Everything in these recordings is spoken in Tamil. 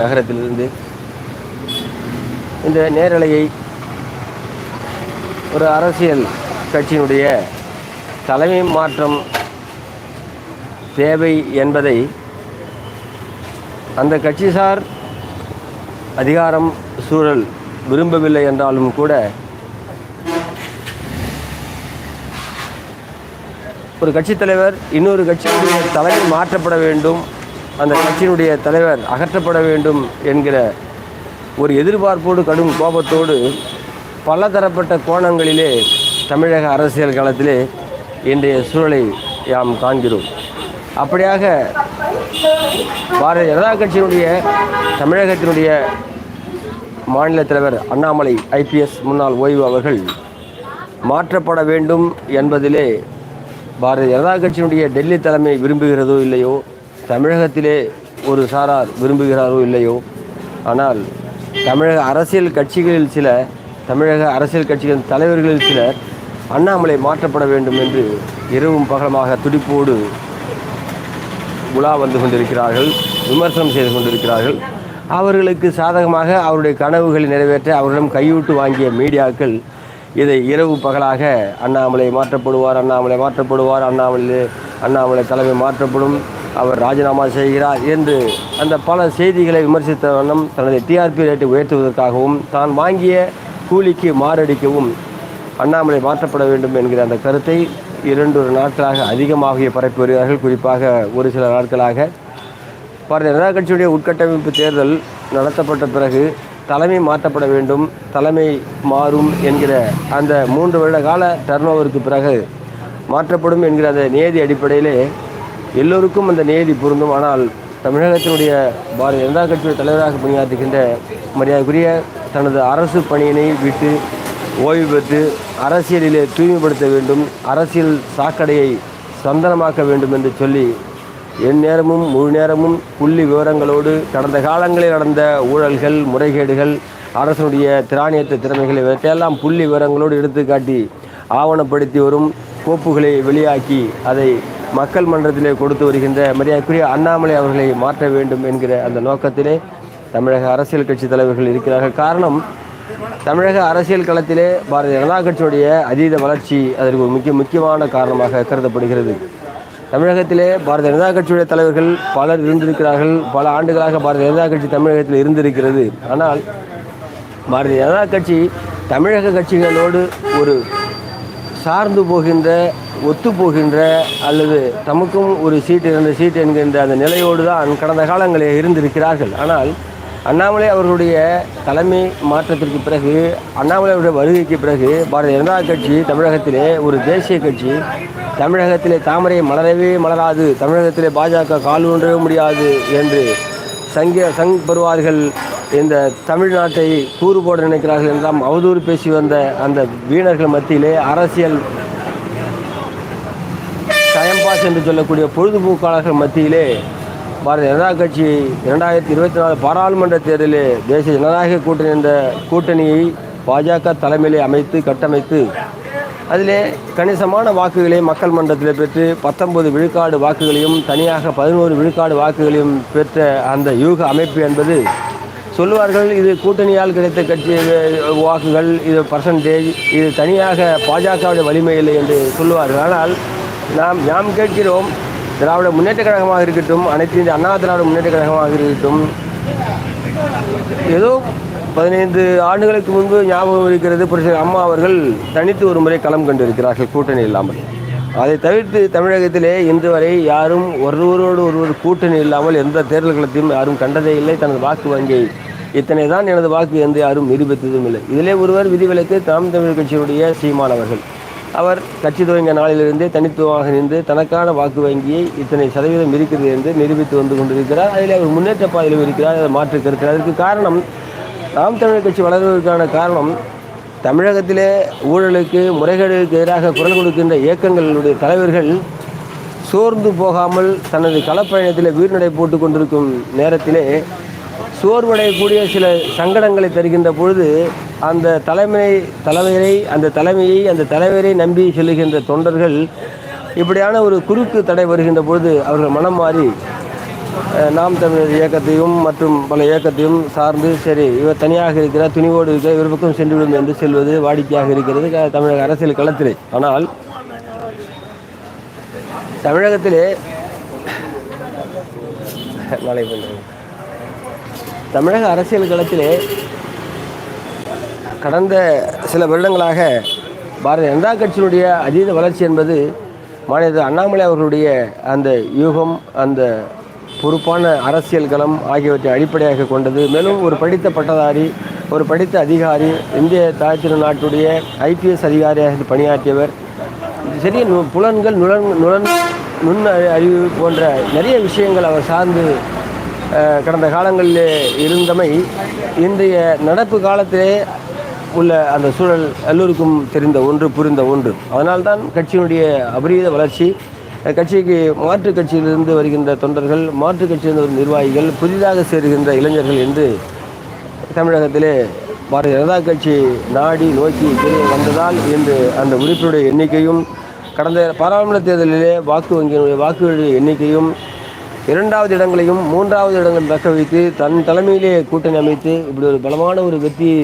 நகரத்திலிருந்து இந்த நேரலையை ஒரு அரசியல் கட்சியினுடைய தலைமை மாற்றம் தேவை என்பதை அந்த கட்சிசார் அதிகாரம் சூழல் விரும்பவில்லை என்றாலும் கூட ஒரு கட்சித் தலைவர் இன்னொரு கட்சியினுடைய தலைமை மாற்றப்பட வேண்டும் அந்த கட்சியினுடைய தலைவர் அகற்றப்பட வேண்டும் என்கிற ஒரு எதிர்பார்ப்போடு கடும் கோபத்தோடு பலதரப்பட்ட கோணங்களிலே தமிழக அரசியல் களத்திலே இன்றைய சூழலை யாம் காண்கிறோம். அப்படியாக பாரதிய ஜனதா கட்சியினுடைய தமிழகத்தினுடைய மாநில தலைவர் அண்ணாமலை ஐபிஎஸ் முன்னாள் ஓய்வு அவர்கள் மாற்றப்பட வேண்டும் என்பதிலே பாரதிய ஜனதா கட்சியினுடைய டெல்லி தலைமை விரும்புகிறதோ இல்லையோ தமிழகத்திலே ஒரு சாரார் விரும்புகிறாரோ இல்லையோ ஆனால் தமிழக அரசியல் கட்சிகளில் சில தமிழக அரசியல் கட்சிகளின் தலைவர்களில் சிலர் அண்ணாமலை மாற்றப்பட வேண்டும் என்று இரவும் பகலமாக துடிப்போடு உலா வந்து கொண்டிருக்கிறார்கள் விமர்சனம் செய்து கொண்டிருக்கிறார்கள். அவர்களுக்கு சாதகமாக அவருடைய கனவுகளை நிறைவேற்ற அவரிடம் கையூட்டு வாங்கிய மீடியாக்கள் இதை இரவு பகலாக அண்ணாமலை மாற்றப்படுவார் அண்ணாமலை மாற்றப்படுவார் அண்ணாமலை அண்ணாமலை தலைமை மாற்றப்படும். அவர் ராஜினாமா செய்கிறார் என்று அந்த பல செய்திகளை விமர்சித்த வண்ணம் தனது டிஆர்பி ரேட்டை உயர்த்துவதற்காகவும் தான் வாங்கிய கூலிக்கு மாரடிக்கவும் அண்ணாமலை மாற்றப்பட வேண்டும் என்கிற அந்த கருத்தை இரண்டொரு நாட்களாக அதிகமாக பரப்பி வருகிறார்கள். குறிப்பாக ஒரு சில நாட்களாக பாரதிய ஜனதா கட்சியுடைய உட்கட்டமைப்பு தேர்தல் நடத்தப்பட்ட பிறகு தலைமை மாற்றப்பட வேண்டும் தலைமை மாறும் என்கிற அந்த மூன்று வருட கால டர்ன் ஓவருக்கு பிறகு மாற்றப்படும் என்கிற அந்த நியதி அடிப்படையிலே எல்லோருக்கும் அந்த நியதி பொருந்தும். ஆனால் தமிழகத்தினுடைய பாரதிய ஜனதா கட்சியுடைய தலைவராக பணியாற்றுகின்ற மரியாதைக்குரிய தனது அரசு பணியினை விட்டு ஓய்வு பெற்று அரசியலிலே தூய்மைப்படுத்த வேண்டும் அரசியல் சாக்கடையை சந்தனமாக்க வேண்டும் என்று சொல்லி என் நேரமும் முழு நேரமும் புள்ளி விவரங்களோடு கடந்த காலங்களில் நடந்த ஊழல்கள் முறைகேடுகள் அரசனுடைய திராணியத்த திறமைகளை இவற்றையெல்லாம் புள்ளி விவரங்களோடு எடுத்துக்காட்டி ஆவணப்படுத்தி வரும் கோப்புகளை வெளியாக்கி அதை மக்கள் மன்றத்திலே கொடுத்து வருகின்ற மரியாதைக்குரிய அண்ணாமலை அவர்களை மாற்ற வேண்டும் என்கிற அந்த நோக்கத்திலே தமிழக அரசியல் கட்சி தலைவர்கள் இருக்கிறார்கள். காரணம் தமிழக அரசியல் களத்திலே பாரதிய ஜனதா கட்சியுடைய அதீத வளர்ச்சி அதற்கு ஒரு முக்கிய முக்கியமான காரணமாக கருதப்படுகிறது. தமிழகத்திலே பாரதிய ஜனதா கட்சியுடைய தலைவர்கள் பலர் இருந்திருக்கிறார்கள். பல ஆண்டுகளாக பாரதிய ஜனதா கட்சி தமிழகத்தில் இருந்திருக்கிறது. ஆனால் பாரதிய ஜனதா கட்சி தமிழக கட்சிகளோடு ஒரு சார்ந்து போகின்ற ஒத்துப்போகின்ற அல்லது தமக்கும் ஒரு சீட் இரண்டு சீட் என்கின்ற அந்த நிலையோடு தான் கடந்த காலங்களில் இருந்திருக்கிறார்கள். ஆனால் அண்ணாமலை அவர்களுடைய தலைமை மாற்றத்திற்கு பிறகு அண்ணாமலை அவருடைய வருகைக்கு பிறகு பாரதிய ஜனதா கட்சி தமிழகத்திலே ஒரு தேசிய கட்சி தமிழகத்திலே தாமரை மலரவே மலராது தமிழகத்திலே பாஜக கால் ஒன்றவே முடியாது என்று சங்க சங் பெறுவார்கள் இந்த தமிழ்நாட்டை கூறு போட நினைக்கிறார்கள் என்றால் அவதூறு பேசி வந்த அந்த வீணர்கள் மத்தியிலே அரசியல் டைம்பாஸ் என்று சொல்லக்கூடிய பொழுதுபோக்காளர்கள் மத்தியிலே பாரதிய ஜனதா கட்சி இரண்டாயிரத்தி இருபத்தி நாலு பாராளுமன்ற தேர்தலில் தேசிய ஜனநாயக கூட்டணி என்ற கூட்டணியை பாஜக தலைமையிலே அமைத்து கட்டமைத்து அதிலே கணிசமான வாக்குகளை மக்கள் மன்றத்தில் பெற்று பத்தொன்பது விழுக்காடு வாக்குகளையும் தனியாக பதினோரு விழுக்காடு வாக்குகளையும் பெற்ற அந்த யூக அமைப்பு என்பது சொல்லுவார்கள் இது கூட்டணியால் கிடைத்த கட்சி வாக்குகள் இது பர்சன்டேஜ் இது தனியாக பாஜகவுடைய வலிமை இல்லை என்று சொல்லுவார்கள். ஆனால் நாம் நாம் கேட்கிறோம் திராவிட முன்னேற்ற கழகமாக இருக்கட்டும் அனைத்து இந்திய அண்ணா திராவிட முன்னேற்ற கழகமாக இருக்கட்டும். ஏதோ பதினைந்து ஆண்டுகளுக்கு முன்பு ஞாபகம் இருக்கிறது புரட்சி அம்மா அவர்கள் தனித்து ஒரு முறை களம் கண்டிருக்கிறார்கள் கூட்டணி இல்லாமல். அதை தவிர்த்து தமிழகத்திலே இன்று வரை யாரும் ஒருவரோடு ஒருவர் கூட்டணி இல்லாமல் எந்த தேர்தல்களத்தையும் யாரும் கண்டதே இல்லை. தனது வாக்கு வங்கியை இத்தனை தான் எனது வாக்கு என்று யாரும் நிரூபித்ததும் இல்லை. இதிலே ஒருவர் விதிவிலக்கு தாம் தமிழ் கட்சியுடைய சீமான் அவர்கள். அவர் கட்சி துவங்கிய நாளிலிருந்தே தனித்துவமாக நின்று தனக்கான வாக்கு வங்கியை இத்தனை சதவீதம் இருக்கிறது என்று நிரூபித்து வந்து கொண்டிருக்கிறார். அதில் அவர் முன்னேற்ற பாதையிலும் இருக்கிறார் அதை மாற்று கருத்து அதற்கு காரணம் நாம் தமிழர் கட்சி வளர்வதற்கான காரணம் தமிழகத்திலே ஊழலுக்கு முறைகேடுகளுக்கு எதிராக குரல் கொடுக்கின்ற இயக்கங்களுடைய தலைவர்கள் சோர்ந்து போகாமல் தனது களப்பயணத்தில் வீர்நடை போட்டு கொண்டிருக்கும் நேரத்திலே சோர்வடையக்கூடிய சில சங்கடங்களை தருகின்ற பொழுது அந்த தலைமை தலைவரை அந்த தலைமையை அந்த தலைவரை நம்பி செல்லுகின்ற தொண்டர்கள் இப்படியான ஒரு குறுக்கு தடை வருகின்ற பொழுது அவர்கள் மனம் மாறி நாம் தமிழர் இயக்கத்தையும் மற்றும் பல இயக்கத்தையும் சார்ந்து சரி இவர் தனியாக இருக்கிறார் துணிவோடு இருக்கிற இவர் பக்கம் சென்றுவிடும் என்று செல்வது வாடிக்கையாக இருக்கிறது க- தமிழக அரசியல் களத்திலே. ஆனால் தமிழகத்திலே நாளை தமிழக அரசியல் களத்திலே கடந்த சில வருடங்களாக பாரதிய ஜனதா கட்சியினுடைய அதீத வளர்ச்சி என்பது மாநில அண்ணாமலை அவர்களுடைய அந்த யூகம் அந்த பொறுப்பான அரசியல் களம் ஆகியவற்றை அடிப்படையாக கொண்டது. மேலும் ஒரு படித்த பட்டதாரி ஒரு படித்த அதிகாரி இந்திய தாய்த்திரு நாட்டுடைய ஐபிஎஸ் அதிகாரியாக பணியாற்றியவர். சரி நு- புலன்கள் நுழன் நுழன் நுண் அறிவு போன்ற நிறைய விஷயங்கள் அவர் சார்ந்து கடந்த காலங்களிலே இருந்தமை இன்றைய நடப்பு காலத்திலே உள்ள அந்த சூழல் எல்லோருக்கும் தெரிந்த ஒன்று புரிந்த ஒன்று. அதனால்தான் கட்சியினுடைய அபரீத வளர்ச்சி கட்சிக்கு மாற்றுக் கட்சியிலிருந்து வருகின்ற தொண்டர்கள் மாற்றுக் கட்சியிலிருந்து வரும் நிர்வாகிகள் புதிதாக சேருகின்ற இளைஞர்கள் என்று தமிழகத்திலே பாரதிய ஜனதா கட்சி நாடி நோக்கி வந்ததால் இன்று அந்த உறுப்பினருடைய எண்ணிக்கையும் கடந்த பாராளுமன்ற தேர்தலிலே வாக்கு வங்கியினுடைய வாக்குகளுடைய எண்ணிக்கையும் இரண்டாவது இடங்களையும் மூன்றாவது இடங்கள் தக்க வைத்து தன் தலைமையிலே கூட்டணி அமைத்து இப்படி ஒரு பலமான ஒரு வெற்றியை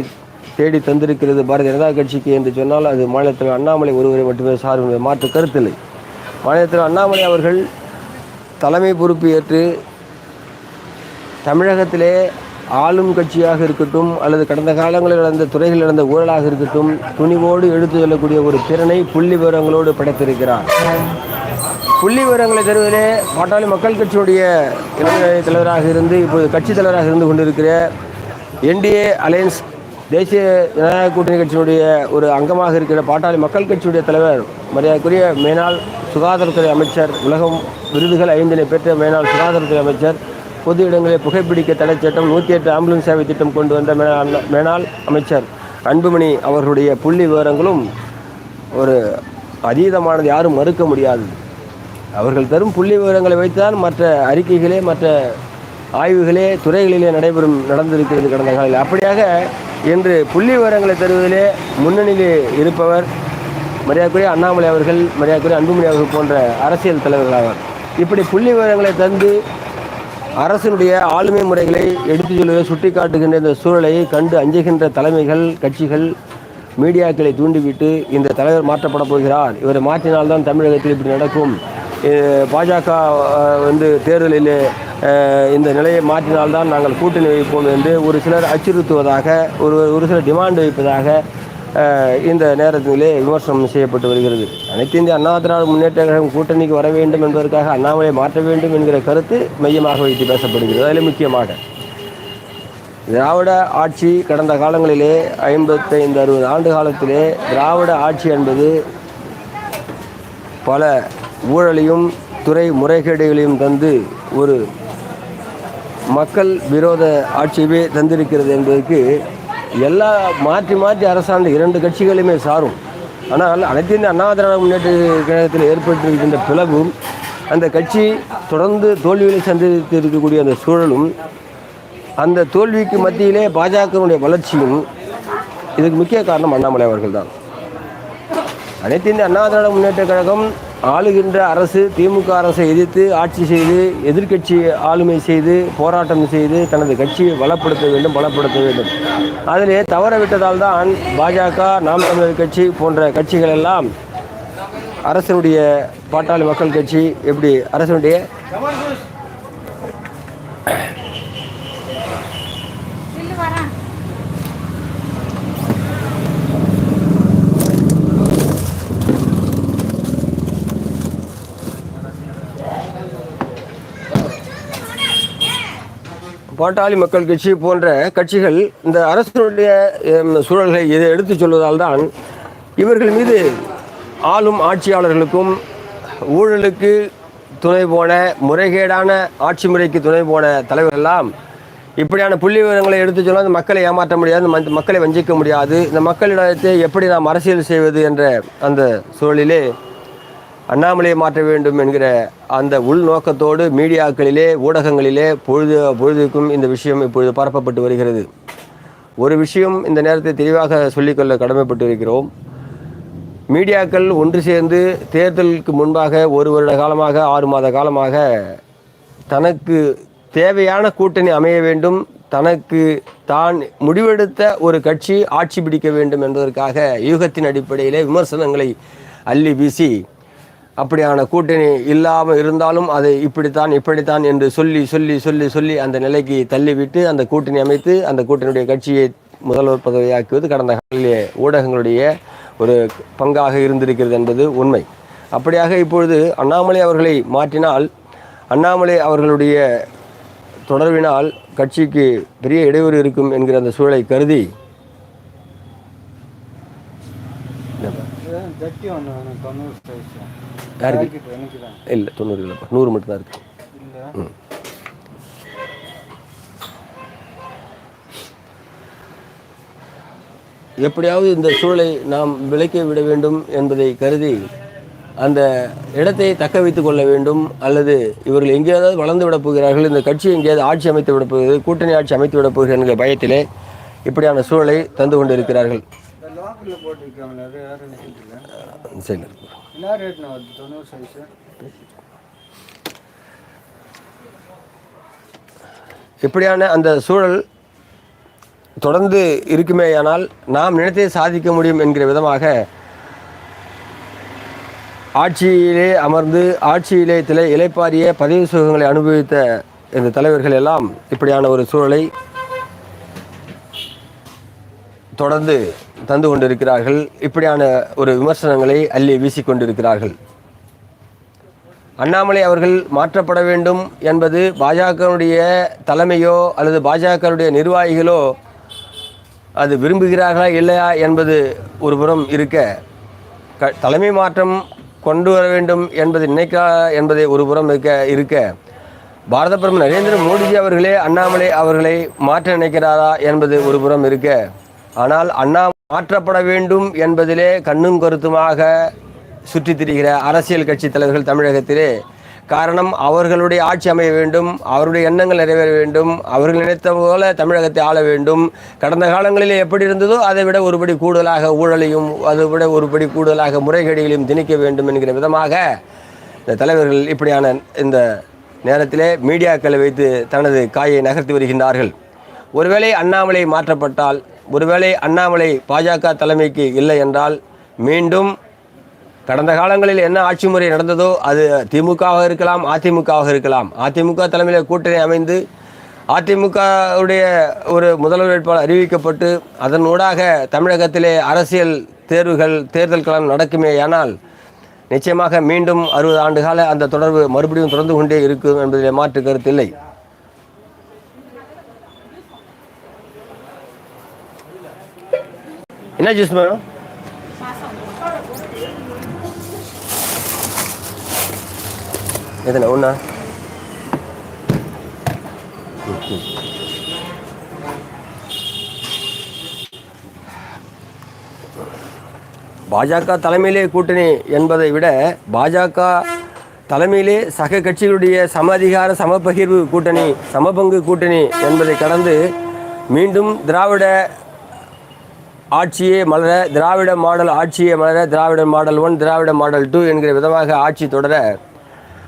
தேடி தந்திருக்கிறது பாரதிய ஜனதா கட்சிக்கு என்று சொன்னால் அது மாநிலத்தில் அண்ணாமலை ஒருவரை மட்டுமே சார்பு மாற்று கருத்தில்லை. மாநிலத்தில் அண்ணாமலை அவர்கள் தலைமை பொறுப்பு ஏற்று தமிழகத்திலே ஆளும் கட்சியாக இருக்கட்டும் அல்லது கடந்த காலங்களில் நடந்த துறைகளில் நடந்த ஊழலாக இருக்கட்டும் துணிவோடு எடுத்து செல்லக்கூடிய ஒரு திறனை புள்ளி விவரங்களோடு படைத்திருக்கிறார். புள்ளி விவரங்களை தருவதிலே பாட்டாளி மக்கள் கட்சியுடைய இளைஞரணி தலைவராக இருந்து இப்போது கட்சி தலைவராக இருந்து கொண்டிருக்கிற என்டிஏ அலையன்ஸ் தேசிய ஜனநாயக கூட்டணி கட்சியினுடைய ஒரு அங்கமாக இருக்கிற பாட்டாளி மக்கள் கட்சியுடைய தலைவர் மரியாதைக்குரிய மேனாள் சுகாதாரத்துறை அமைச்சர் உலகம் விருதுகள் ஐந்தினை பெற்ற மேனாள் சுகாதாரத்துறை அமைச்சர் பொது இடங்களில் புகைப்பிடிக்க தடை சட்டம் நூற்றி எட்டு ஆம்புலன்ஸ் சேவை திட்டம் கொண்டு வந்த மேனாள் அமைச்சர் அன்புமணி அவர்களுடைய புள்ளி விவரங்களும் ஒரு அதீதமானது யாரும் மறுக்க முடியாது. அவர்கள் தரும் புள்ளி விவரங்களை வைத்துதான் மற்ற அறிக்கைகளே மற்ற ஆய்வுகளே துறைகளிலே நடைபெறும் நடந்திருக்கிறது கடந்த காலையில் அப்படியாக என்று புள்ளி விவரங்களை தருவதிலே முன்னணியில் இருப்பவர் மரியாதைக்குரிய அண்ணாமலை அவர்கள் மரியாதைக்குரிய அன்புமணி அவர்கள் போன்ற அரசியல் தலைவர்களாவார். இப்படி புள்ளி விவரங்களை தந்து அரசினுடைய ஆளுமை முறைகளை எடுத்துச் சொல்வதை சுட்டிக்காட்டுகின்ற இந்த சூழலை கண்டு அஞ்சுகின்ற தலைமைகள் கட்சிகள் மீடியாக்களை தூண்டிவிட்டு இந்த தலைவர் மாற்றப்பட போகிறார். இவரை மாற்றினால்தான் தமிழகத்தில் இப்படி நடக்கும். பாஜக வந்து தேர்தலில் இந்த நிலையை மாற்றினால்தான் நாங்கள் கூட்டணி வைப்போம் என்று ஒரு சிலர் அச்சுறுத்துவதாக ஒரு ஒரு சிலர் டிமாண்ட் வைப்பதாக இந்த நேரத்திலே விமர்சனம் செய்யப்பட்டு வருகிறது. அனைத்து இந்திய அண்ணா திராவிட முன்னேற்ற கழகம் கூட்டணிக்கு வர வேண்டும் என்பதற்காக அண்ணாமலை மாற்ற வேண்டும் என்கிற கருத்து மையமாக வைத்து பேசப்படுகிறது. அதில் முக்கியமாக திராவிட ஆட்சி கடந்த காலங்களிலே ஐம்பத்தைந்து அறுபது ஆண்டு காலத்திலே திராவிட ஆட்சி என்பது பல ஊழலையும் துறை முறைகேடுகளையும் தந்து ஒரு மக்கள் விரோத ஆட்சியவே தந்திருக்கிறது என்பதற்கு எல்லா மாற்றி மாற்றி அரசாண்ட இரண்டு கட்சிகளுமே சாரும். ஆனால் அனைத்து இந்திய அண்ணா திராவிட முன்னேற்ற கழகத்தில் ஏற்பட்டிருக்கின்ற பிளவும் அந்த கட்சி தொடர்ந்து தோல்விகளை சந்தித்து இருக்கக்கூடிய அந்த சூழலும் அந்த தோல்விக்கு மத்தியிலே பாஜகவினுடைய வளர்ச்சியும் இதுக்கு முக்கிய காரணம் அண்ணாமலை அவர்கள் தான் அனைத்து இந்திய அண்ணா திராவிட முன்னேற்ற கழகம் ஆளுகின்ற அரசு திமுக அரசை எதிர்த்து ஆட்சி செய்து எதிர்க்கட்சி ஆளுமை செய்து போராட்டம் செய்து தனது கட்சியை வளப்படுத்த வேண்டும் பலப்படுத்த வேண்டும். அதிலே தவறவிட்டதால் தான் பாஜக நாம் தமிழர் கட்சி போன்ற கட்சிகள் எல்லாம் அரசனுடைய பாட்டாளி மக்கள் கட்சி எப்படி அரசனுடைய பாட்டாளி மக்கள் கட்சி போன்ற கட்சிகள் இந்த அரசினுடைய சூழல்களை இதை எடுத்துச் சொல்வதால் தான் இவர்கள் மீது ஆளும் ஆட்சியாளர்களுக்கும் ஊழலுக்கு துணை போன முறைகேடான ஆட்சி முறைக்கு துணை போன தலைவரெல்லாம் இப்படியான புள்ளி விவரங்களை எடுத்துச் சொன்னால் அந்த மக்களை ஏமாற்ற முடியாது இந்த மக்களை வஞ்சிக்க முடியாது. இந்த மக்களிடத்தை எப்படி நாம் அரசியல் செய்வது என்ற அந்த சூழலிலே அண்ணாமலையை மாற்ற வேண்டும் என்கிற அந்த உள்நோக்கத்தோடு மீடியாக்களிலே ஊடகங்களிலே பொழுது பொழுதுக்கும் இந்த விஷயம் இப்பொழுது பரப்பப்பட்டு வருகிறது. ஒரு விஷயம் இந்த நேரத்தை தெளிவாக சொல்லிக்கொள்ள கடமைப்பட்டு இருக்கிறோம் மீடியாக்கள் ஒன்று சேர்ந்து தேர்தலுக்கு முன்பாக ஒரு வருட காலமாக ஆறு மாத காலமாக தனக்கு தேவையான கூட்டணி அமைய வேண்டும். தனக்கு தான் முடிவெடுத்த ஒரு கட்சி ஆட்சி பிடிக்க வேண்டும் என்பதற்காக யூகத்தின் அடிப்படையிலே விமர்சனங்களை அள்ளி வீசி அப்படியான கூட்டணி இல்லாமல் இருந்தாலும் அதை இப்படித்தான் இப்படித்தான் என்று சொல்லி சொல்லி சொல்லி சொல்லி அந்த நிலைக்கு தள்ளிவிட்டு அந்த கூட்டணி அமைத்து அந்த கூட்டணியுடைய கட்சியை முதல்வர் பதவியாக்குவது கடந்த காலிலே ஊடகங்களுடைய ஒரு பங்காக இருந்திருக்கிறது என்பது உண்மை. அப்படியாக இப்பொழுது அண்ணாமலை அவர்களை மாற்றினால் அண்ணாமலை அவர்களுடைய தொடர்பினால் கட்சிக்கு பெரிய இடையூறு இருக்கும் என்கிற அந்த சூழலை கருதி ஜட்டி ஒன்று வேணும் யாருக்கு இல்லை தொண்ணூறு இல்லைப்பா நூறு மட்டும்தான் இருக்குது எப்படியாவது இந்த சூழலை நாம் விலக்கி விட வேண்டும் என்பதை கருதி அந்த இடத்தை தக்க வைத்துக் கொள்ள வேண்டும். அல்லது இவர்கள் எங்கேயாவது வளர்ந்து விடப் போகிறார்கள் இந்த கட்சி எங்கேயாவது ஆட்சி அமைத்து விடப் போகிறது கூட்டணி ஆட்சி அமைத்து விடப் போகிறது என்கிற பயத்திலே இப்படியான சூழலை தந்து கொண்டிருக்கிறார்கள். இல்லை சரி என்ன ரேட்னு வருது? தொண்ணூறு சைஸு இப்படியான அந்த சூழல் தொடர்ந்து இருக்குமேயானால் நாம் நினைத்தே சாதிக்க முடியும் என்கிற விதமாக ஆட்சியிலே அமர்ந்து ஆட்சியிலே திலை இலைப்பாரிய பதவி சுகங்களை அனுபவித்த இந்த தலைவர்கள் எல்லாம் இப்படியான ஒரு சூழலை தொடர்ந்து தந்து கொண்டிருக்கிறார்கள். இப்படியான ஒரு விமர்சனங்களை அள்ளி வீசிக்கொண்டிருக்கிறார்கள். அண்ணாமலை அவர்கள் மாற்றப்பட வேண்டும் என்பது பாஜகனுடைய தலைமையோ அல்லது பாஜகனுடைய நிர்வாகிகளோ அது விரும்புகிறார்களா இல்லையா என்பது ஒரு புறம் இருக்க க தலைமை மாற்றம் கொண்டு வர வேண்டும் என்பது நினைக்கா என்பதை ஒரு புறம் இருக்க இருக்க. பாரத பிரதமர் நரேந்திர மோடிஜி அவர்களே அண்ணாமலை அவர்களை மாற்ற நினைக்கிறாரா என்பது ஒரு புறம் இருக்க. ஆனால் அண்ணா மாற்றப்பட வேண்டும் என்பதிலே கண்ணும் கருத்துமாக சுற்றித் திரிகிற அரசியல் கட்சி தலைவர்கள் தமிழகத்திலே. காரணம் அவர்களுடைய ஆட்சி அமைய வேண்டும் அவருடைய எண்ணங்கள் நிறைவேற வேண்டும் அவர்கள் நினைத்த போல தமிழகத்தை ஆள வேண்டும். கடந்த காலங்களில் எப்படி இருந்ததோ அதை விட ஒருபடி கூடுதலாக ஊழலையும் அதை விட ஒருபடி கூடுதலாக முறைகேடுகளையும் திணிக்க வேண்டும் என்கிற விதமாக இந்த தலைவர்கள் இப்படியான இந்த நேரத்திலே மீடியாக்களை வைத்து தனது காயை நகர்த்தி வருகின்றார்கள். ஒருவேளை அண்ணாமலை மாற்றப்பட்டால் ஒருவேளை அண்ணாமலை பாஜக தலைமைக்கு இல்லை என்றால் மீண்டும் கடந்த காலங்களில் என்ன ஆட்சி முறை நடந்ததோ அது திமுகவாக இருக்கலாம் அதிமுகவாக இருக்கலாம். அதிமுக தலைமையில் கூட்டணி அமைந்து அதிமுகவுடைய ஒரு முதல்வர் வேட்பாளர் அறிவிக்கப்பட்டு அதன் ஊடாக தமிழகத்திலே அரசியல் தேர்வுகள் தேர்தல் களம் நடக்குமேயானால் நிச்சயமாக மீண்டும் அறுபது ஆண்டு கால அந்த தொடர்பு மறுபடியும் தொடர்ந்து கொண்டே இருக்கும் என்பதில் மாற்று கருத்து இல்லை. என்ன ஜூஸ் மேடம் எத்தனை ஒன்றா பாஜக தலைமையிலே கூட்டணி என்பதை விட பாஜக தலைமையிலே சக கட்சிகளுடைய சம அதிகார சமபகிர்வு கூட்டணி சமபங்கு கூட்டணி என்பதை கடந்து மீண்டும் திராவிட ஆட்சியே மலர திராவிட மாடல் ஆட்சியே மலர Dravida model one Dravida model two என்கிற விதமாக ஆட்சி தொடர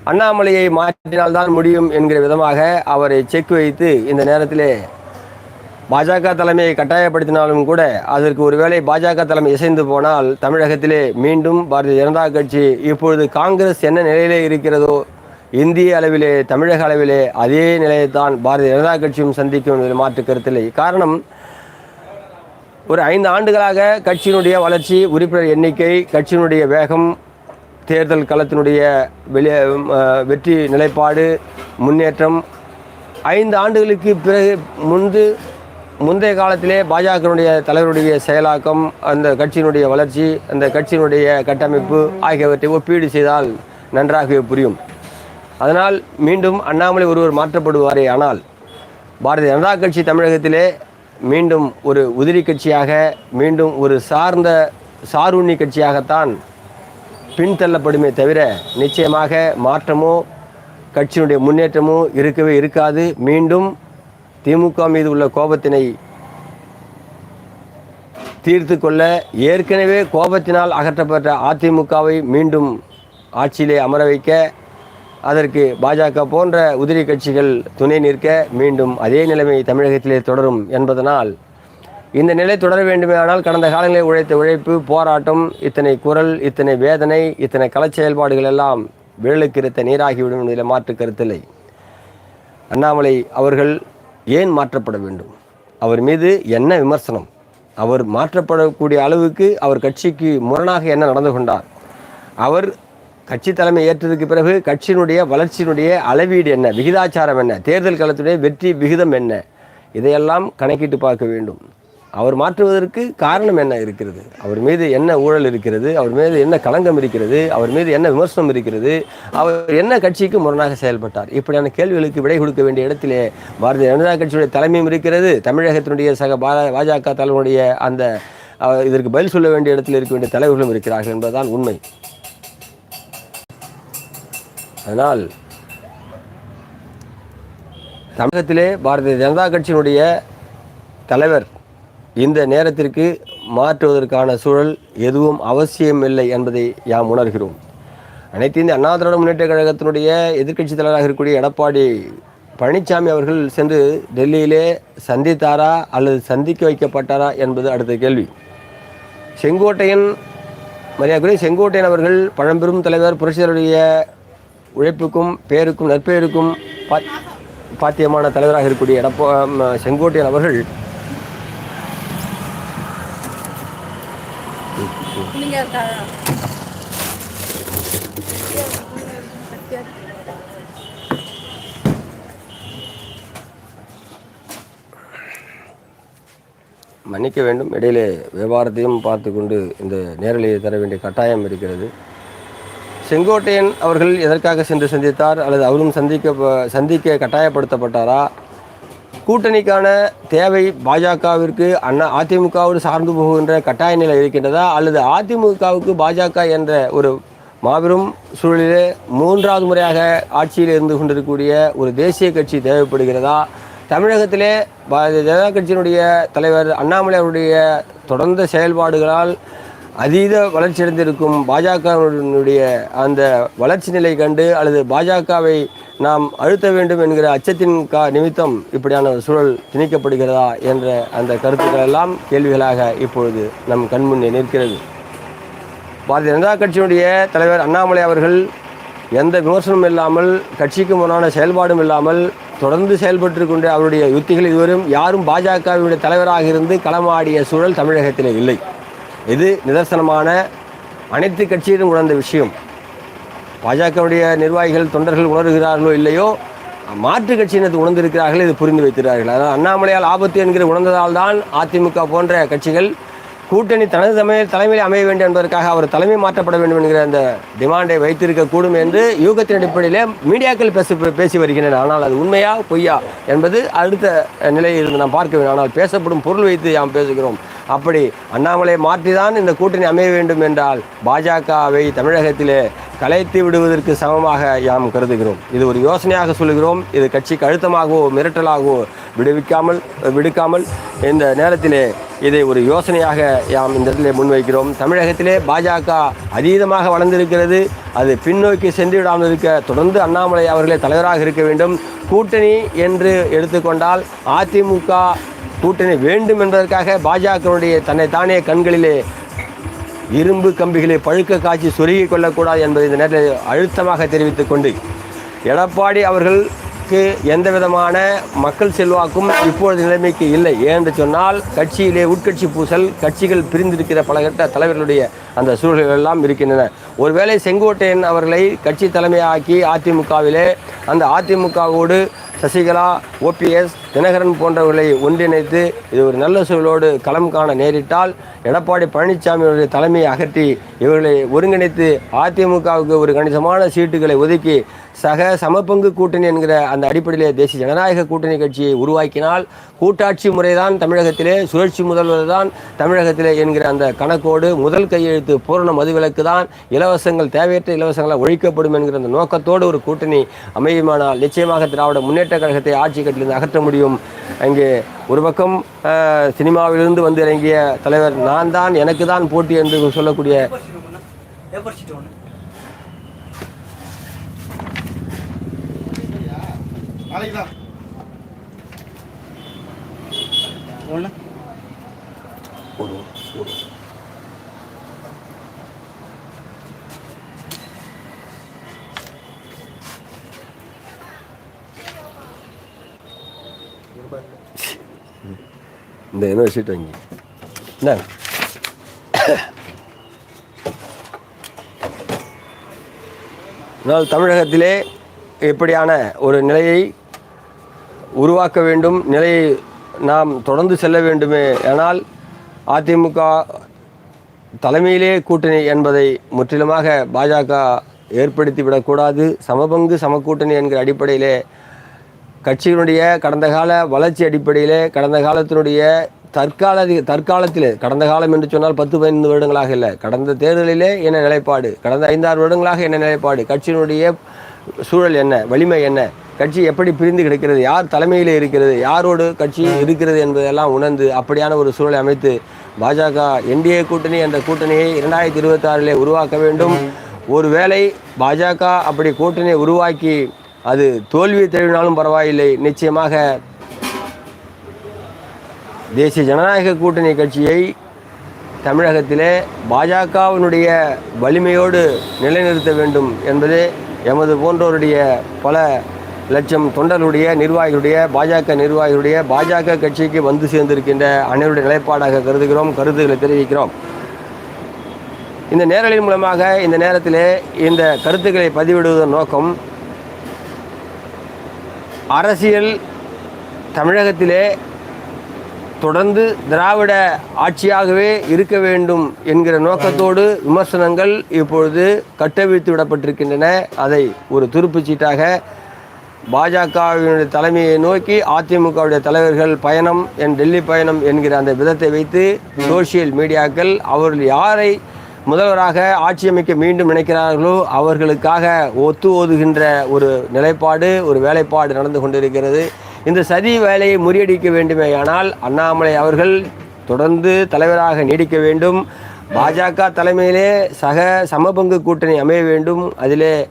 அண்ணாமலையை மாற்றினால்தான் முடியும் என்கிற விதமாக அவரை செக் வைத்து இந்த நேரத்திலே பாஜக தலைமையை கட்டாயப்படுத்தினாலும் கூட அதற்கு ஒருவேளை பாஜக தலைமை இசைந்து போனால் தமிழகத்திலே மீண்டும் பாரதிய ஜனதா கட்சி இப்பொழுது காங்கிரஸ் என்ன நிலையிலே இருக்கிறதோ இந்திய அளவிலே தமிழக அளவிலே அதே நிலையைத்தான் பாரதிய ஜனதா கட்சியும் சந்திக்கும் என்பதில் மாற்று கருத்தில்லை. காரணம் ஒரு ஐந்து ஆண்டுகளாக கட்சியினுடைய வளர்ச்சி உறுப்பினர் எண்ணிக்கை கட்சியினுடைய வேகம் தேர்தல் களத்தினுடைய வெளியே வெற்றி நிலைப்பாடு முன்னேற்றம். ஐந்து ஆண்டுகளுக்கு பிறகு முன்பு முந்தைய காலத்திலே பாஜகனுடைய தலைவருடைய செயலாக்கம் அந்த கட்சியினுடைய வளர்ச்சி அந்த கட்சியினுடைய கட்டமைப்பு ஆகியவற்றை ஒப்பீடு செய்தால் நன்றாகவே புரியும். அதனால் மீண்டும் அண்ணாமலை ஒருவர் மாற்றப்படுவாரே ஆனால் பாரதிய ஜனதா கட்சி தமிழகத்திலே மீண்டும் ஒரு உதிரி கட்சியாக மீண்டும் ஒரு சார்ந்த சாருண்ணி கட்சியாகத்தான் பின்தள்ளப்படுமே தவிர நிச்சயமாக மாற்றமோ கட்சியினுடைய முன்னேற்றமோ இருக்கவே இருக்காது. மீண்டும் திமுக மீது உள்ள கோபத்தினை தீர்த்து கொள்ள ஏற்கனவே கோபத்தினால் அகற்றப்பட்ட அதிமுகவை மீண்டும் ஆட்சியிலே அமர வைக்க அதற்கு பாஜக போன்ற உதிரி கட்சிகள் துணை நிற்க மீண்டும் அதே நிலைமை தமிழகத்திலே தொடரும் என்பதனால் இந்த நிலை தொடர வேண்டுமானால் கடந்த காலங்களில் உழைத்த உழைப்பு போராட்டம் இத்தனை குரல் இத்தனை வேதனை இத்தனை கள செயல்பாடுகள் எல்லாம் விரலுக்கு நீராகிவிடும் என்பதில் மாற்று கருத்தில்லை. அண்ணாமலை அவர்கள் ஏன் மாற்றப்பட வேண்டும்? அவர் மீது என்ன விமர்சனம்? அவர் மாற்றப்படக்கூடிய அளவுக்கு அவர் கட்சிக்கு முரணாக என்ன நடந்து கொண்டார்? அவர் கட்சி தலைமை ஏற்றதுக்கு பிறகு கட்சியினுடைய வளர்ச்சியினுடைய அளவீடு என்ன? விகிதாச்சாரம் என்ன? தேர்தல் களத்துடைய வெற்றி விகிதம் என்ன? இதையெல்லாம் கணக்கிட்டு பார்க்க வேண்டும். அவர் மாற்றுவதற்கு காரணம் என்ன இருக்கிறது? அவர் மீது என்ன ஊழல் இருக்கிறது? அவர் மீது என்ன களங்கம் இருக்கிறது? அவர் மீது என்ன விமர்சனம் இருக்கிறது? அவர் என்ன கட்சிக்கு முரணாக செயல்பட்டார்? இப்படியான கேள்விகளுக்கு விடை கொடுக்க வேண்டிய இடத்திலே பாரதிய ஜனதா கட்சியுடைய தலைமையும் இருக்கிறது. தமிழகத்தினுடைய சக பாஜக தலைவனுடைய அந்த இதற்கு பதில் சொல்ல வேண்டிய இடத்தில் இருக்க வேண்டிய தலைவர்களும் இருக்கிறார்கள் என்பதுதான் உண்மை. அதனால் தமிழகத்திலே பாரதிய ஜனதா கட்சியினுடைய தலைவர் இந்த நேரத்திற்கு மாற்றுவதற்கான சூழல் எதுவும் அவசியம் இல்லை என்பதை யாம் உணர்கிறோம். அனைத்து இந்திய அண்ணா திராவிட முன்னேற்ற கழகத்தினுடைய எதிர்க்கட்சி தலைவராக இருக்கக்கூடிய எடப்பாடி பழனிசாமி அவர்கள் சென்று டெல்லியிலே சந்தித்தாரா அல்லது சந்திக்க வைக்கப்பட்டாரா என்பது அடுத்த கேள்வி. செங்கோட்டையன் மரியாதைக்குரிய செங்கோட்டையன் அவர்கள் பழம்பெரும் தலைவர் புரட்சியருடைய உழைப்புக்கும் பேருக்கும் நற்பெயருக்கும் பா பாத்தியமான தலைவராக இருக்கக்கூடிய எடப்பா செங்கோட்டையன் அவர்கள். மன்னிக்க வேண்டும். இடையிலே வியாபாரத்தையும் பார்த்து கொண்டு இந்த நேரலையை தர வேண்டிய கட்டாயம் இருக்கிறது. செங்கோட்டையன் அவர்கள் எதற்காக சென்று சந்தித்தார் அல்லது அவரும் சந்திக்க சந்திக்க கட்டாயப்படுத்தப்பட்டாரா? கூட்டணிக்கான தேவை பாஜகவிற்கு அண்ணா அதிமுகவோடு சார்ந்து போகின்ற கட்டாய நிலை இருக்கின்றதா? அல்லது அதிமுகவுக்கு பாஜக என்ற ஒரு மாபெரும் சூழலிலே மூன்றாவது முறையாக ஆட்சியில் இருந்து கொண்டிருக்கக்கூடிய ஒரு தேசிய கட்சி தேவைப்படுகிறதா? தமிழகத்திலே பாரதிய ஜனதா கட்சியினுடைய தலைவர் அண்ணாமலை அவருடைய தொடர்ந்த செயல்பாடுகளால் அதீத வளர்ச்சியடைந்திருக்கும் பாஜகவினுடைய அந்த வளர்ச்சி நிலை கண்டு அல்லது பாஜகவை நாம் அழுத்த வேண்டும் என்கிற அச்சத்தின் கா நிமித்தம் இப்படியான ஒரு சூழல் திணிக்கப்படுகிறதா என்ற அந்த கருத்துக்கள் எல்லாம் கேள்விகளாக இப்பொழுது நம் கண்முன்னே நிற்கிறது. பாரதிய ஜனதா கட்சியினுடைய தலைவர் அண்ணாமலை அவர்கள் எந்த விமர்சனமும் இல்லாமல் கட்சிக்கு முன்னான செயல்பாடும் இல்லாமல் தொடர்ந்து செயல்பட்டுக்கொண்டு அவருடைய யுத்திகள் இதுவரும் யாரும் பாஜகவினுடைய தலைவராக இருந்து களமாடிய சூழல் தமிழகத்திலே இல்லை. இது நிதர்சனமான அனைத்து கட்சியிலும் உணர்ந்த விஷயம். பாஜகவுடைய நிர்வாகிகள் தொண்டர்கள் உணர்கிறார்களோ இல்லையோ மாற்று கட்சியினர் உணர்ந்திருக்கிறார்கள் இது புரிந்து வைத்திருக்கிறார்கள். அதாவது அண்ணாமலையால் ஆபத்து என்கிற உணர்ந்ததால் தான் அதிமுக போன்ற கட்சிகள் கூட்டணி தனது தமிழ் தலைமையில் அமைய வேண்டும் என்பதற்காக அவர் தலைமை மாற்றப்பட வேண்டும் என்கிற அந்த டிமாண்டை வைத்திருக்கக்கூடும் என்று யூகத்தின் அடிப்படையிலே மீடியாக்கள் பேச பேசி வருகின்றனர். ஆனால் அது உண்மையா பொய்யா என்பது அடுத்த நிலையில் இருந்து நாம் பார்க்க வேண்டும். ஆனால் பேசப்படும் பொருள் வைத்து நாம் பேசுகிறோம். அப்படி அண்ணாமலை மாற்றிதான் இந்த கூட்டணி அமைய வேண்டும் என்றால் பாஜகவை தமிழகத்திலே கலைத்து விடுவதற்கு சமமாக யாம் கருதுகிறோம். இது ஒரு யோசனையாக சொல்கிறோம் இது கட்சிக்கு அழுத்தமாகவோ மிரட்டலாகவோ விடுவிக்காமல் விடுக்காமல் இந்த நேரத்திலே இதை ஒரு யோசனையாக யாம் இந்த இடத்திலே முன்வைக்கிறோம். தமிழகத்திலே பாஜக அதீதமாக வளர்ந்திருக்கிறது. அது பின்னோக்கி சென்று விடாமல் இருக்க தொடர்ந்து அண்ணாமலை அவர்களே தலைவராக இருக்க வேண்டும். கூட்டணி என்று எடுத்துக்கொண்டால் அதிமுக கூட்டணி வேண்டும் என்பதற்காக பாஜகவுடைய தன்னைத்தானே கண்களிலே இரும்பு கம்பிகளை பழுக்க காய்ச்சி சுருகி கொள்ளக்கூடாது என்பதை இந்த நேரத்தில் அழுத்தமாக தெரிவித்துக் கொண்டு எடப்பாடி அவர்களுக்கு எந்த விதமான மக்கள் செல்வாக்கும் இப்பொழுது நிலைமைக்கு இல்லை. ஏன் சொன்னால் கட்சியிலே உட்கட்சி பூசல் கட்சிகள் பிரிந்திருக்கிற பல கட்ட தலைவர்களுடைய அந்த சூழல்கள் எல்லாம் இருக்கின்றன. ஒருவேளை செங்கோட்டையன் அவர்களை கட்சி தலைமையாக்கி அதிமுகவிலே அந்த அதிமுகவோடு சசிகலா ஓபிஎஸ் தினகரன் போன்றவர்களை ஒன்றிணைத்து இது ஒரு நல்ல சூழலோடு களம் காண நேரிட்டால் எடப்பாடி பழனிசாமி அவருடைய தலைமையை அகற்றி இவர்களை ஒருங்கிணைத்து அதிமுகவுக்கு ஒரு கணிசமான சீட்டுகளை ஒதுக்கி சக சமபங்கு கூட்டணி என்கிற அந்த அடிப்படையிலே தேசிய ஜனநாயக கூட்டணி கட்சியை உருவாக்கினால் கூட்டாட்சி முறைதான் தமிழகத்திலே சுழற்சி முதல்வர் தான் தமிழகத்திலே என்கிற அந்த கணக்கோடு முதல் கையெழுத்து பூரண மதுவிலக்கு தான் இலவசங்கள் தேவையற்ற இலவசங்களால் ஒழிக்கப்படும் என்கிற அந்த நோக்கத்தோடு ஒரு கூட்டணி அமையுமானால் நிச்சயமாக திராவிட முன்னேற்ற கழகத்தை ஆட்சி கட்டிலிருந்து அகற்ற முடியும். மற்றும் அங்கே ஒரு பக்கம் சினிமாவிலிருந்து வந்து இறங்கிய தலைவர் நான் தான் எனக்கு தான் போட்டி என்று சொல்லக்கூடிய ஒன்று இந்த என்ன வச்சுட்டு வாங்கி என்ன ஆனால் தமிழகத்திலே எப்படியான ஒரு நிலையை உருவாக்க வேண்டும் நிலையை நாம் தொடர்ந்து செல்ல வேண்டுமே ஆனால் அதிமுக தலைமையிலே கூட்டணி என்பதை முற்றிலுமாக பாஜக ஏற்படுத்திவிடக்கூடாது சமபங்கு சமக்கூட்டணி என்கிற அடிப்படையிலே கட்சியினுடைய கடந்த கால வளர்ச்சி அடிப்படையிலே கடந்த காலத்தினுடைய தற்கால தற்காலத்தில் கடந்த காலம் என்று சொன்னால் பத்து பதினைந்து வருடங்களாக இல்லை. கடந்த தேர்தலிலே என்ன நிலைப்பாடு? கடந்த ஐந்தாறு வருடங்களாக என்ன நிலைப்பாடு? கட்சியினுடைய சூழல் என்ன? வலிமை என்ன? கட்சி எப்படி பிரிந்து கிடக்கிறது? யார் தலைமையில் இருக்கிறது? யாரோடு கட்சி இருக்கிறது என்பதெல்லாம் உணர்ந்து அப்படியான ஒரு சூழலை அமைத்து பாஜக என்டிஏ கூட்டணி என்ற கூட்டணியை இரண்டாயிரத்தி இருபத்தாறிலே உருவாக்க வேண்டும். ஒருவேளை பாஜக அப்படி கூட்டணியை உருவாக்கி அது தோல்வியை தழுவினாலும் பரவாயில்லை. நிச்சயமாக தேசிய ஜனநாயக கூட்டணி கட்சியை தமிழகத்திலே பாஜகவினுடைய வலிமையோடு நிலைநிறுத்த வேண்டும் என்பது எமது போன்றோருடைய பல லட்சம் தொண்டர்களுடைய நிர்வாகிகளுடைய பாஜக நிர்வாகிகளுடைய பாஜக கட்சிக்கு வந்து சேர்ந்திருக்கின்ற அனைவருடைய நிலைப்பாடாக கருதுகிறோம் கருத்துக்களை தெரிவிக்கிறோம். இந்த நேரலின் மூலமாக இந்த நேரத்திலே இந்த கருத்துக்களை பதிவிடுவதன் நோக்கம் அரசியல் தமிழகத்திலே தொடர்ந்து திராவிட ஆட்சியாகவே இருக்க வேண்டும் என்கிற நோக்கத்தோடு விமர்சனங்கள் இப்பொழுது கட்டவிழ்த்து விடப்பட்டிருக்கின்றன. அதை ஒரு துருப்புச்சீட்டாக பாஜகவினுடைய தலைமையை நோக்கி அதிமுகவுடைய தலைவர்கள் பயணம் என் டெல்லி பயணம் என்கிற அந்த விதத்தை வைத்து சோஷியல் மீடியாக்கள் அவர்கள் யாரை முதல்வராக ஆட்சி அமைக்க மீண்டும் நினைக்கிறார்களோ அவர்களுக்காக ஒத்து ஓதுகின்ற ஒரு நிலைப்பாடு ஒரு வேலைப்பாடு நடந்து கொண்டிருக்கிறது. இந்த சதி வேலையை முறியடிக்க வேண்டுமேயானால் அண்ணாமலை அவர்கள் தொடர்ந்து தலைவராக நீடிக்க வேண்டும். பாஜக தலைமையிலே சக சமபங்கு கூட்டணி அமைய வேண்டும். அதிலே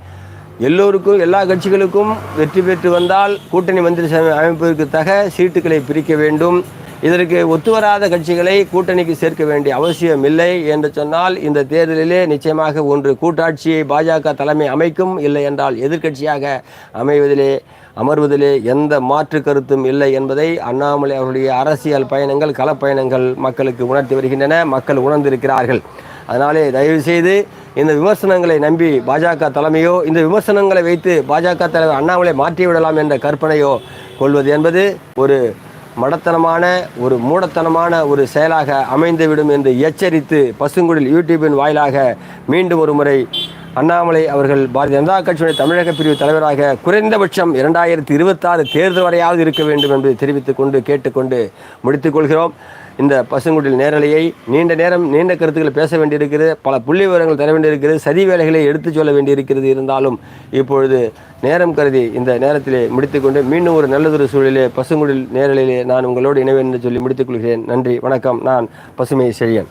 எல்லோருக்கும் எல்லா கட்சிகளுக்கும் வெற்றி பெற்று வந்தால் கூட்டணி மந்திரி சபை அமைப்பதற்கு தக சீட்டுகளை பிரிக்க வேண்டும். இதற்கு ஒத்துவராத கட்சிகளை கூட்டணிக்கு சேர்க்க வேண்டிய அவசியம் இல்லை என்று சொன்னால் இந்த தேர்தலிலே நிச்சயமாக ஒன்று கூட்டாட்சியை பாஜக தலைமை அமைக்கும் இல்லை என்றால் எதிர்க்கட்சியாக அமைவதிலே அமர்வதிலே எந்த மாற்று கருத்தும் இல்லை என்பதை அண்ணாமலை அவருடைய அரசியல் பயணங்கள் களப்பயணங்கள் மக்களுக்கு உணர்த்தி வருகின்றன மக்கள் உணர்ந்திருக்கிறார்கள். அதனாலே தயவுசெய்து இந்த விமர்சனங்களை நம்பி பாஜக தலைமையோ இந்த விமர்சனங்களை வைத்து பாஜக தலைவர் அண்ணாமலை மாற்றிவிடலாம் என்ற கற்பனையோ கொள்வது என்பது ஒரு மடத்தனமான ஒரு மூடத்தனமான ஒரு செயலாக அமைந்துவிடும் என்று எச்சரித்து பசுங்குடில் யூடியூபின் வாயிலாக மீண்டும் ஒரு முறை அண்ணாமலை அவர்கள் பாரதிய ஜனதா கட்சியுடைய தமிழக பிரிவு தலைவராக குறைந்தபட்சம் இரண்டாயிரத்தி இருபத்தாறு தேர்தல் வரையாவது இருக்க வேண்டும் என்று தெரிவித்துக் கொண்டு கேட்டுக்கொண்டு முடித்துக் கொள்கிறோம். இந்த பசுங்குடில் நேரலையை நீண்ட நேரம் நீண்ட கருத்துக்களை பேச வேண்டியிருக்கிறது பல புள்ளி விவரங்கள் தர வேண்டியிருக்கிறது சதி வேலைகளை எடுத்துச் சொல்ல வேண்டியிருக்கிறது இருந்தாலும் இப்பொழுது நேரம் கருதி இந்த நேரத்திலே முடித்துக்கொண்டு மீண்டும் ஒரு நல்லதொரு சூழலிலே பசுங்குடில் நேரலையிலே நான் உங்களோடு இணைவேன் என்று சொல்லி முடித்துக் கொள்கிறேன். நன்றி வணக்கம். நான் பசுமை செழியன்.